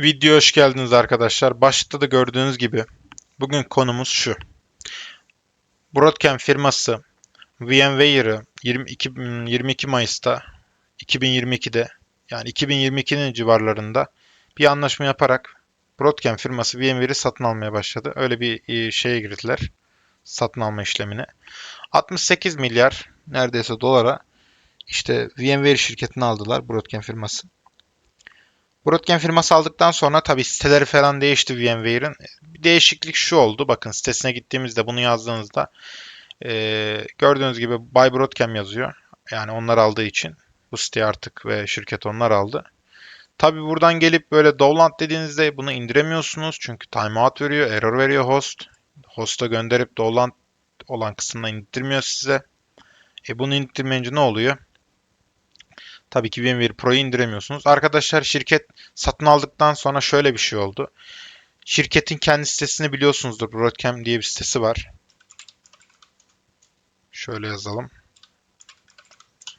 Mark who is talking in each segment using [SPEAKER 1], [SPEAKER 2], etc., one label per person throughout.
[SPEAKER 1] Video hoş geldiniz arkadaşlar. Başlıkta da gördüğünüz gibi bugün konumuz şu. Broadcom firması VMware'ı 22, 22 Mayıs'ta 2022'de yani 2022'nin civarlarında bir anlaşma yaparak Broadcom firması VMware'i satın almaya başladı. Öyle bir e, şeye girdiler. Satın alma işlemine. 68 milyar neredeyse dolara işte VMware şirketini aldılar Broadcom firması. Broadcom firması aldıktan sonra tabii siteleri falan değişti VMware'in. Bir değişiklik şu oldu. Bakın sitesine gittiğimizde bunu yazdığınızda eee, gördüğünüz gibi Buy Broadcom yazıyor. Yani onlar aldığı için bu site artık ve şirket onlar aldı. Tabii buradan gelip böyle download dediğinizde bunu indiremiyorsunuz. Çünkü timeout veriyor, error veriyor host. Host'a gönderip download olan kısmından indirmiyor size. E bunu indirmeyince ne oluyor? Tabii ki VMware Pro'yu indiremiyorsunuz. Arkadaşlar şirket satın aldıktan sonra şöyle bir şey oldu. Şirketin kendi sitesini biliyorsunuzdur. Broadcom diye bir sitesi var. Şöyle yazalım.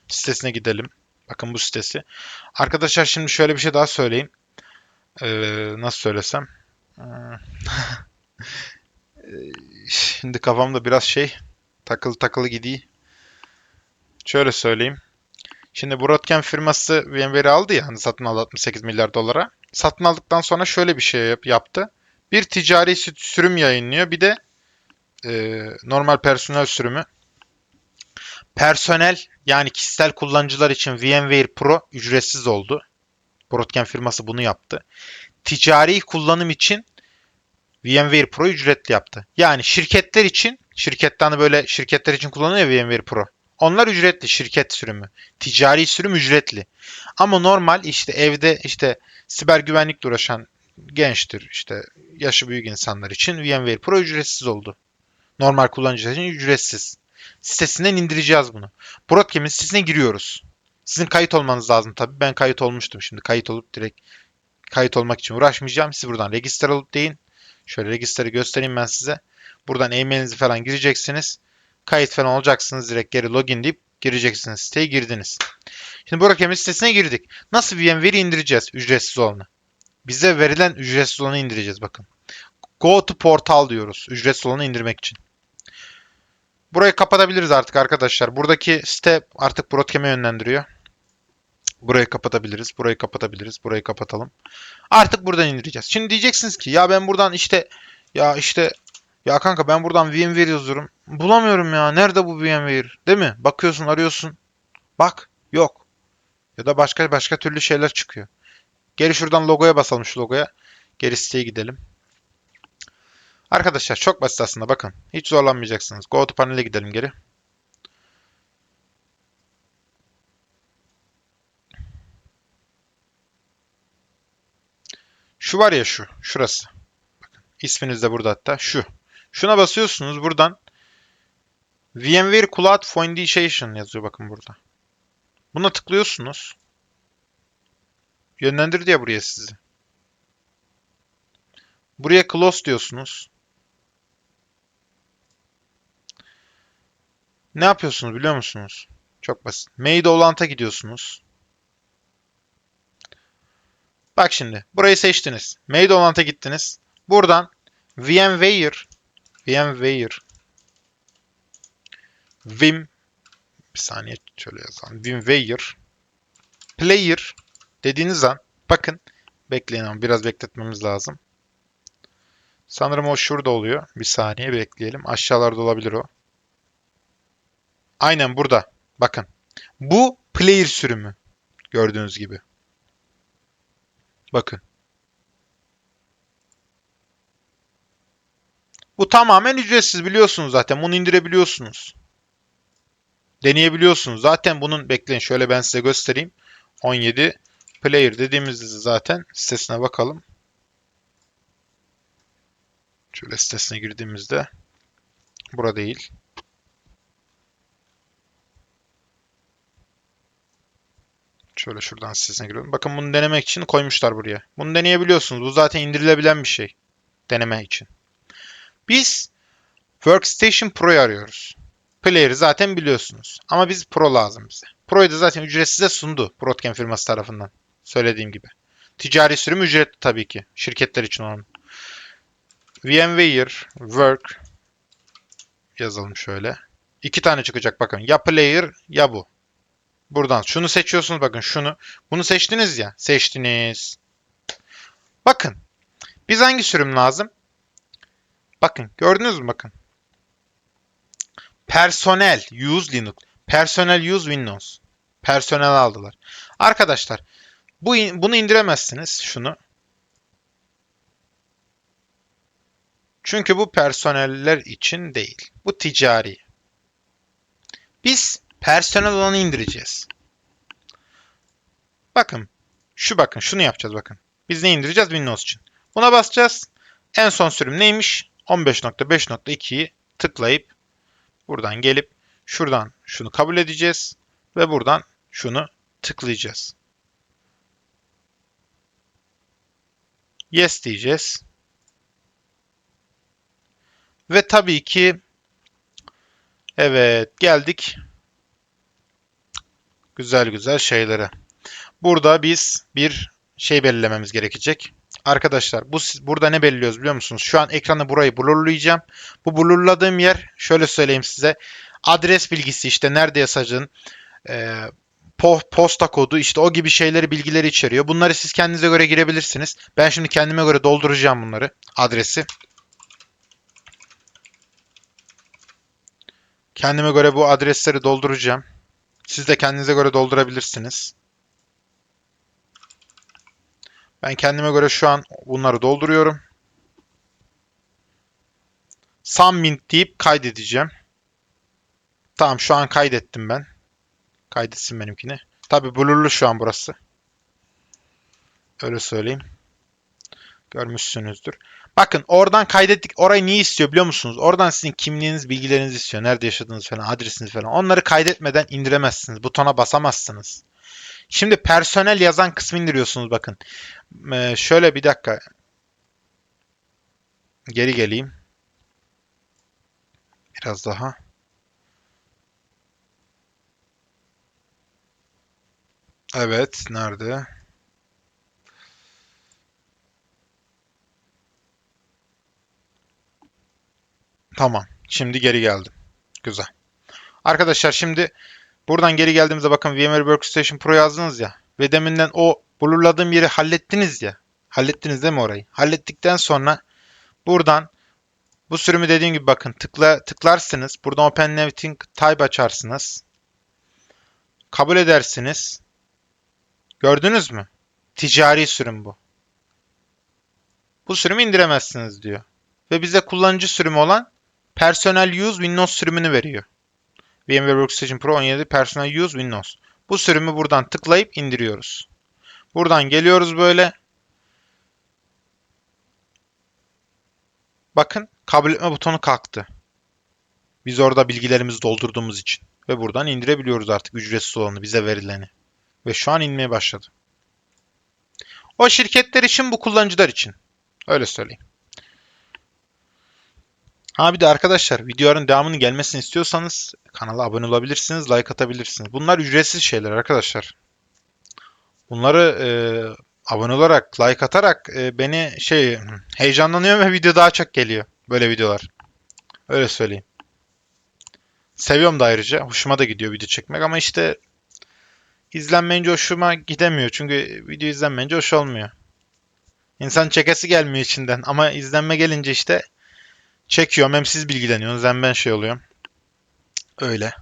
[SPEAKER 1] Sitesine gidelim. Bakın bu sitesi. Arkadaşlar şimdi şöyle bir şey daha söyleyeyim. Ee, nasıl söylesem? Ee, şimdi kafamda biraz şey takılı takılı gidiyor. Şöyle söyleyeyim. Şimdi Broadcom firması VMware'i aldı ya hani satın aldı 68 milyar dolara. Satın aldıktan sonra şöyle bir şey yap- yaptı. Bir ticari sü- sürüm yayınlıyor. Bir de e, normal personel sürümü. Personel yani kişisel kullanıcılar için VMware Pro ücretsiz oldu. Broadcom firması bunu yaptı. Ticari kullanım için VMware Pro ücretli yaptı. Yani şirketler için, şirketten de böyle şirketler için kullanılıyor ya VMware Pro. Onlar ücretli şirket sürümü. Ticari sürüm ücretli. Ama normal işte evde işte siber güvenlikle uğraşan gençtir işte yaşı büyük insanlar için VMware Pro ücretsiz oldu. Normal kullanıcılar için ücretsiz. Sitesinden indireceğiz bunu. Broadcom'in sitesine giriyoruz. Sizin kayıt olmanız lazım tabii. Ben kayıt olmuştum şimdi. Kayıt olup direkt kayıt olmak için uğraşmayacağım. Siz buradan register olup deyin. Şöyle register'ı göstereyim ben size. Buradan e-mailinizi falan gireceksiniz. Kayıt falan olacaksınız. Direkt geri login deyip gireceksiniz. Siteye girdiniz. Şimdi Broadcom'in sitesine girdik. Nasıl VMware'i indireceğiz ücretsiz olanı? Bize verilen ücretsiz olanı indireceğiz bakın. Go to portal diyoruz ücretsiz olanı indirmek için. Burayı kapatabiliriz artık arkadaşlar. Buradaki site artık Broadcom'e yönlendiriyor. Burayı kapatabiliriz, burayı kapatabiliriz, burayı kapatalım. Artık buradan indireceğiz. Şimdi diyeceksiniz ki ya ben buradan işte ya işte ya kanka ben buradan VMware yazıyorum. Bulamıyorum ya. Nerede bu VMware? Değil mi? Bakıyorsun, arıyorsun. Bak, yok. Ya da başka başka türlü şeyler çıkıyor. Geri şuradan logoya basalım şu logoya. Geri siteye gidelim. Arkadaşlar çok basit aslında bakın. Hiç zorlanmayacaksınız. Go to panel'e gidelim geri. Şu var ya şu. Şurası. Bakın. İsminiz de burada hatta. Şu. Şuna basıyorsunuz buradan. VMware Cloud Foundation yazıyor bakın burada. Buna tıklıyorsunuz. Yönlendirdi ya buraya sizi. Buraya close diyorsunuz. Ne yapıyorsunuz biliyor musunuz? Çok basit. Made Olant'a gidiyorsunuz. Bak şimdi. Burayı seçtiniz. Made Olant'a gittiniz. Buradan VMware VMware Vim bir saniye şöyle yazalım. VMware Player dediğiniz an bakın bekleyin ama biraz bekletmemiz lazım. Sanırım o şurada oluyor. Bir saniye bekleyelim. Aşağılarda olabilir o. Aynen burada. Bakın. Bu player sürümü. Gördüğünüz gibi. Bakın. Bu tamamen ücretsiz biliyorsunuz zaten. Bunu indirebiliyorsunuz. Deneyebiliyorsunuz. Zaten bunun bekleyin şöyle ben size göstereyim. 17 player dediğimizde zaten sitesine bakalım. Şöyle sitesine girdiğimizde bura değil. Şöyle şuradan sitesine giriyorum. Bakın bunu denemek için koymuşlar buraya. Bunu deneyebiliyorsunuz. Bu zaten indirilebilen bir şey. Deneme için. Biz Workstation Pro'yu arıyoruz. Player'ı zaten biliyorsunuz. Ama biz Pro lazım bize. Pro'yu da zaten ücretsize sundu Broadcom firması tarafından. Söylediğim gibi. Ticari sürüm ücretli tabii ki. Şirketler için olan. VMware Work yazalım şöyle. İki tane çıkacak bakın. Ya player ya bu. Buradan şunu seçiyorsunuz bakın şunu. Bunu seçtiniz ya. Seçtiniz. Bakın. Biz hangi sürüm lazım? Bakın gördünüz mü bakın. Personel use Linux. Personel use Windows. Personel aldılar. Arkadaşlar bu bunu indiremezsiniz şunu. Çünkü bu personeller için değil. Bu ticari. Biz personel olanı indireceğiz. Bakın. Şu bakın. Şunu yapacağız bakın. Biz ne indireceğiz? Windows için. Buna basacağız. En son sürüm neymiş? 15.5.2'yi tıklayıp buradan gelip şuradan şunu kabul edeceğiz ve buradan şunu tıklayacağız. Yes diyeceğiz. Ve tabii ki evet geldik güzel güzel şeylere. Burada biz bir şey belirlememiz gerekecek. Arkadaşlar bu burada ne belirliyoruz biliyor musunuz? Şu an ekranı burayı blurlayacağım. Bu blurladığım yer şöyle söyleyeyim size. Adres bilgisi işte nerede yaşadığın, e, po- posta kodu işte o gibi şeyleri bilgileri içeriyor. Bunları siz kendinize göre girebilirsiniz. Ben şimdi kendime göre dolduracağım bunları. Adresi. Kendime göre bu adresleri dolduracağım. Siz de kendinize göre doldurabilirsiniz. Ben kendime göre şu an bunları dolduruyorum. Submit deyip kaydedeceğim. Tamam şu an kaydettim ben. Kaydetsin benimkini. Tabi blurlu şu an burası. Öyle söyleyeyim. Görmüşsünüzdür. Bakın oradan kaydettik. Orayı niye istiyor biliyor musunuz? Oradan sizin kimliğiniz, bilgilerinizi istiyor. Nerede yaşadığınız falan, adresiniz falan. Onları kaydetmeden indiremezsiniz. Butona basamazsınız. Şimdi personel yazan kısmı indiriyorsunuz bakın. Ee, şöyle bir dakika. Geri geleyim. Biraz daha. Evet, nerede? Tamam. Şimdi geri geldim. Güzel. Arkadaşlar şimdi buradan geri geldiğimizde bakın VMware Workstation Pro yazdınız ya. Ve deminden o blurladığım yeri hallettiniz ya. Hallettiniz değil mi orayı? Hallettikten sonra buradan bu sürümü dediğim gibi bakın tıkla, tıklarsınız. Buradan Open Navigating Type açarsınız. Kabul edersiniz. Gördünüz mü? Ticari sürüm bu. Bu sürümü indiremezsiniz diyor. Ve bize kullanıcı sürümü olan Personal Use Windows sürümünü veriyor. VMware Workstation Pro 17 Personal Use Windows. Bu sürümü buradan tıklayıp indiriyoruz. Buradan geliyoruz böyle. Bakın kabul butonu kalktı. Biz orada bilgilerimizi doldurduğumuz için. Ve buradan indirebiliyoruz artık ücretsiz olanı bize verileni. Ve şu an inmeye başladı. O şirketler için bu kullanıcılar için. Öyle söyleyeyim. Ha bir de arkadaşlar videoların devamının gelmesini istiyorsanız kanala abone olabilirsiniz, like atabilirsiniz. Bunlar ücretsiz şeyler arkadaşlar. Bunları e, abone olarak, like atarak e, beni şey heyecanlanıyor ve video daha çok geliyor. Böyle videolar. Öyle söyleyeyim. Seviyorum da ayrıca. Hoşuma da gidiyor video çekmek ama işte izlenmeyince hoşuma gidemiyor. Çünkü video izlenmeyince hoş olmuyor. İnsan çekesi gelmiyor içinden ama izlenme gelince işte çekiyorum. Hem siz bilgileniyorsunuz hem ben şey oluyorum. Öyle.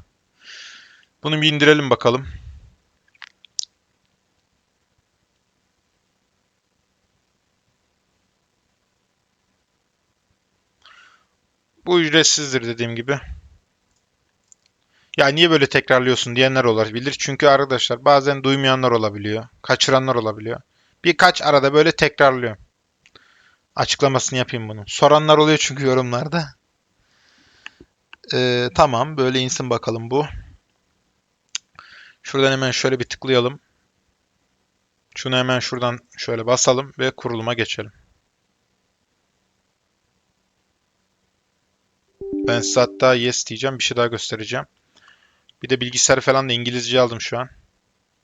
[SPEAKER 1] Bunu bir indirelim bakalım. Bu ücretsizdir dediğim gibi. Ya niye böyle tekrarlıyorsun diyenler olabilir. Çünkü arkadaşlar bazen duymayanlar olabiliyor. Kaçıranlar olabiliyor. Birkaç arada böyle tekrarlıyorum. Açıklamasını yapayım bunun. Soranlar oluyor çünkü yorumlarda. Ee, tamam böyle insin bakalım bu. Şuradan hemen şöyle bir tıklayalım. Şunu hemen şuradan şöyle basalım ve kuruluma geçelim. Ben size hatta yes diyeceğim. Bir şey daha göstereceğim. Bir de bilgisayarı falan da İngilizce aldım şu an.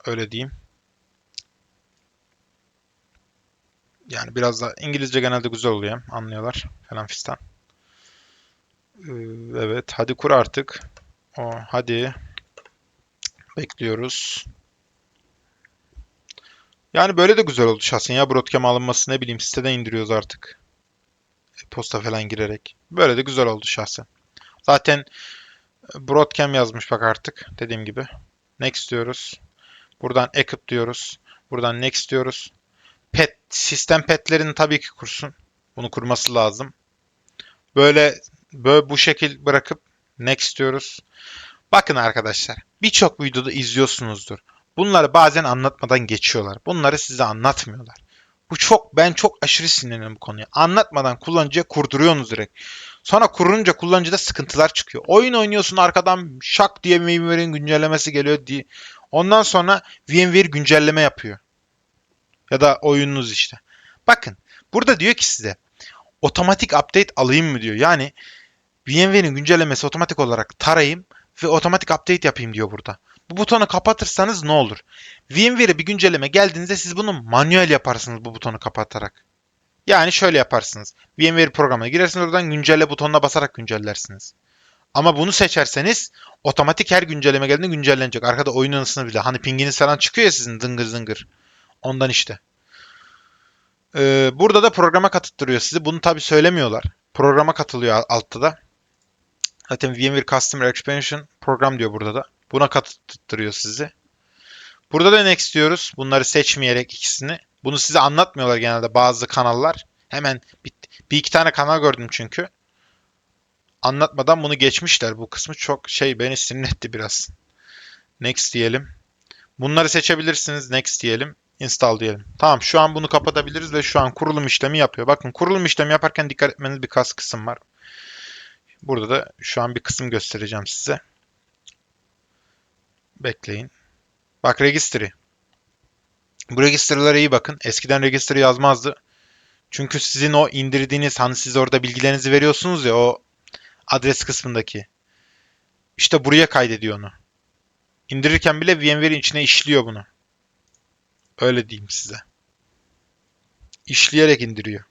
[SPEAKER 1] Öyle diyeyim. Yani biraz da İngilizce genelde güzel oluyor. Anlıyorlar falan fistan. Ee, Evet, hadi kur artık. O, hadi. Bekliyoruz. Yani böyle de güzel oldu şahsen ya Broadcam alınması ne bileyim siteden indiriyoruz artık. Posta falan girerek. Böyle de güzel oldu şahsen. Zaten Broadcam yazmış bak artık dediğim gibi. Next diyoruz. Buradan Equip diyoruz. Buradan Next diyoruz. Pet, sistem petlerini tabii ki kursun. Bunu kurması lazım. Böyle böyle bu şekil bırakıp Next diyoruz. Bakın arkadaşlar, birçok videoda izliyorsunuzdur. Bunları bazen anlatmadan geçiyorlar. Bunları size anlatmıyorlar. Bu çok ben çok aşırı sinirleniyorum bu konuya. Anlatmadan kullanıcıya kurduruyorsunuz direkt. Sonra kurunca kullanıcıda sıkıntılar çıkıyor. Oyun oynuyorsun arkadan şak diye VMware'in güncellemesi geliyor diye. Ondan sonra VMware güncelleme yapıyor. Ya da oyununuz işte. Bakın burada diyor ki size otomatik update alayım mı diyor. Yani VMware'in güncellemesi otomatik olarak tarayayım ve otomatik update yapayım diyor burada. Bu butonu kapatırsanız ne olur? VMware'e bir güncelleme geldiğinizde siz bunu manuel yaparsınız bu butonu kapatarak. Yani şöyle yaparsınız. VMware programına girersiniz oradan güncelle butonuna basarak güncellersiniz. Ama bunu seçerseniz otomatik her güncelleme geldiğinde güncellenecek. Arkada oyun anısını bile. Hani pinginiz falan çıkıyor ya sizin dıngır zıngır. Ondan işte. Ee, burada da programa katıttırıyor sizi. Bunu tabi söylemiyorlar. Programa katılıyor altta da. Zaten VMware Customer Expansion program diyor burada da. Buna katıttırıyor sizi. Burada da next diyoruz. Bunları seçmeyerek ikisini. Bunu size anlatmıyorlar genelde bazı kanallar. Hemen bir, bir iki tane kanal gördüm çünkü. Anlatmadan bunu geçmişler. Bu kısmı çok şey beni sinir etti biraz. Next diyelim. Bunları seçebilirsiniz. Next diyelim. Install diyelim. Tamam şu an bunu kapatabiliriz ve şu an kurulum işlemi yapıyor. Bakın kurulum işlemi yaparken dikkat etmeniz birkaç kısım var. Burada da şu an bir kısım göstereceğim size. Bekleyin. Bak registry. Bu register'lara iyi bakın. Eskiden register yazmazdı. Çünkü sizin o indirdiğiniz hani siz orada bilgilerinizi veriyorsunuz ya o adres kısmındaki. İşte buraya kaydediyor onu. İndirirken bile VMware'in içine işliyor bunu. Öyle diyeyim size. İşleyerek indiriyor.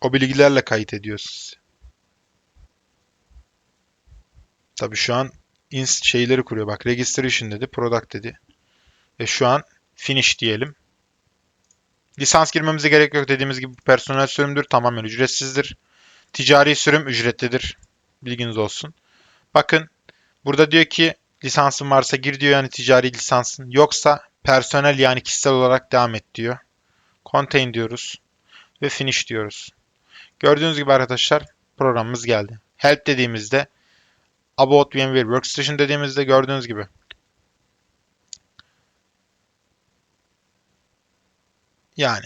[SPEAKER 1] O bilgilerle kayıt ediyor sizi. Tabi şu an ins şeyleri kuruyor. Bak registration dedi, product dedi. Ve şu an finish diyelim. Lisans girmemize gerek yok dediğimiz gibi personel sürümdür. Tamamen ücretsizdir. Ticari sürüm ücretlidir. Bilginiz olsun. Bakın burada diyor ki lisansın varsa gir diyor yani ticari lisansın. Yoksa personel yani kişisel olarak devam et diyor. Contain diyoruz. Ve finish diyoruz. Gördüğünüz gibi arkadaşlar programımız geldi. Help dediğimizde About VMware Workstation dediğimizde gördüğünüz gibi Yani.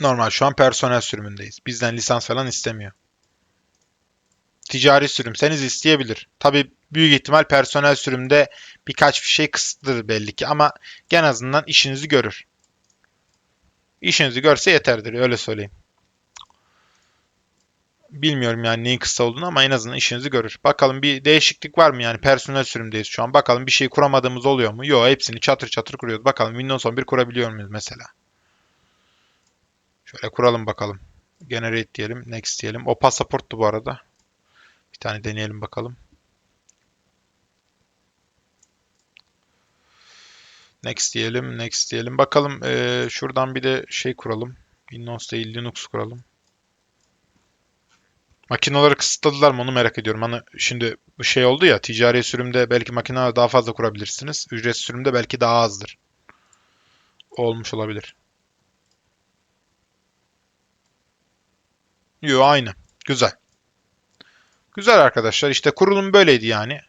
[SPEAKER 1] Normal şu an personel sürümündeyiz. Bizden lisans falan istemiyor. Ticari sürümseniz isteyebilir. Tabi büyük ihtimal personel sürümde birkaç bir şey kısıtlıdır belli ki ama en azından işinizi görür. İşinizi görse yeterdir öyle söyleyeyim. Bilmiyorum yani neyin kısa olduğunu ama en azından işinizi görür. Bakalım bir değişiklik var mı yani personel sürümdeyiz şu an. Bakalım bir şey kuramadığımız oluyor mu? Yok hepsini çatır çatır kuruyoruz. Bakalım Windows 11 kurabiliyor muyuz mesela? Şöyle kuralım bakalım. Generate diyelim. Next diyelim. O pasaporttu bu arada. Tane deneyelim bakalım. Next diyelim. Next diyelim. Bakalım ee, şuradan bir de şey kuralım. Windows değil Linux kuralım. Makineleri kısıtladılar mı onu merak ediyorum. Hani şimdi bu şey oldu ya ticari sürümde belki makineler daha fazla kurabilirsiniz. Ücretsiz sürümde belki daha azdır. Olmuş olabilir. Yo aynı. Güzel. Güzel arkadaşlar. İşte kurulum böyleydi yani.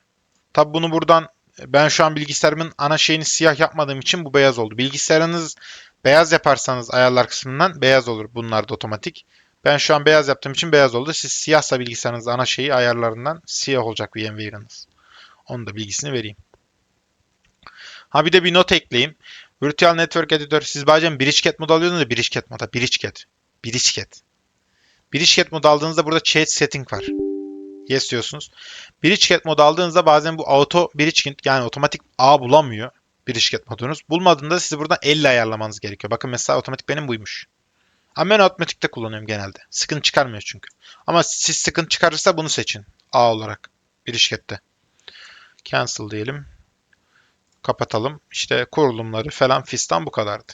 [SPEAKER 1] Tabi bunu buradan ben şu an bilgisayarımın ana şeyini siyah yapmadığım için bu beyaz oldu. Bilgisayarınız beyaz yaparsanız ayarlar kısmından beyaz olur. Bunlar da otomatik. Ben şu an beyaz yaptığım için beyaz oldu. Siz siyahsa bilgisayarınız ana şeyi ayarlarından siyah olacak VMware'ınız. Onun da bilgisini vereyim. Ha bir de bir not ekleyeyim. Virtual Network Editor siz bazen Bridgecat mod alıyorsunuz da Bridgecat moda. Bridgecat. Bridgecat. Bridgecat mod aldığınızda burada chat setting var. Yes diyorsunuz. Bridgecat mod aldığınızda bazen bu auto bridgecat yani otomatik ağ bulamıyor. bir şirket modunuz. Bulmadığında sizi buradan elle ayarlamanız gerekiyor. Bakın mesela otomatik benim buymuş. Ama ben otomatikte kullanıyorum genelde. Sıkıntı çıkarmıyor çünkü. Ama siz sıkıntı çıkarırsa bunu seçin. A olarak bir şirkette. Cancel diyelim. Kapatalım. İşte kurulumları falan fistan bu kadardı.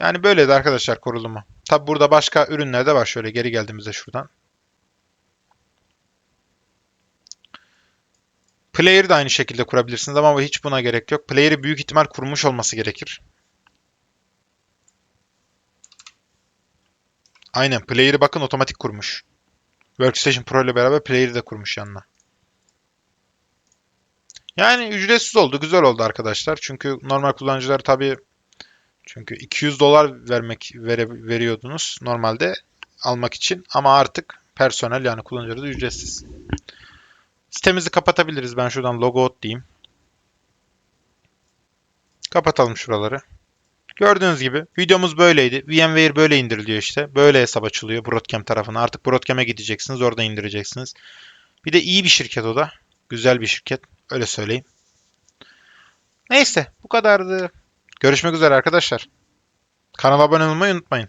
[SPEAKER 1] Yani böyleydi arkadaşlar kurulumu. Tabi burada başka ürünler de var. Şöyle geri geldiğimizde şuradan. Player'ı da aynı şekilde kurabilirsiniz ama hiç buna gerek yok. Player'ı büyük ihtimal kurmuş olması gerekir. Aynen. Player'ı bakın otomatik kurmuş. Workstation Pro ile beraber Player'ı da kurmuş yanına. Yani ücretsiz oldu. Güzel oldu arkadaşlar. Çünkü normal kullanıcılar tabii çünkü 200 dolar vermek vere, veriyordunuz normalde almak için ama artık personel yani kullanıcıları da ücretsiz. Sitemizi kapatabiliriz. Ben şuradan logo out diyeyim. Kapatalım şuraları. Gördüğünüz gibi videomuz böyleydi. VMware böyle indiriliyor işte. Böyle hesap açılıyor Broadcom tarafına. Artık Broadcom'e gideceksiniz. Orada indireceksiniz. Bir de iyi bir şirket o da. Güzel bir şirket. Öyle söyleyeyim. Neyse bu kadardı. Görüşmek üzere arkadaşlar. Kanala abone olmayı unutmayın.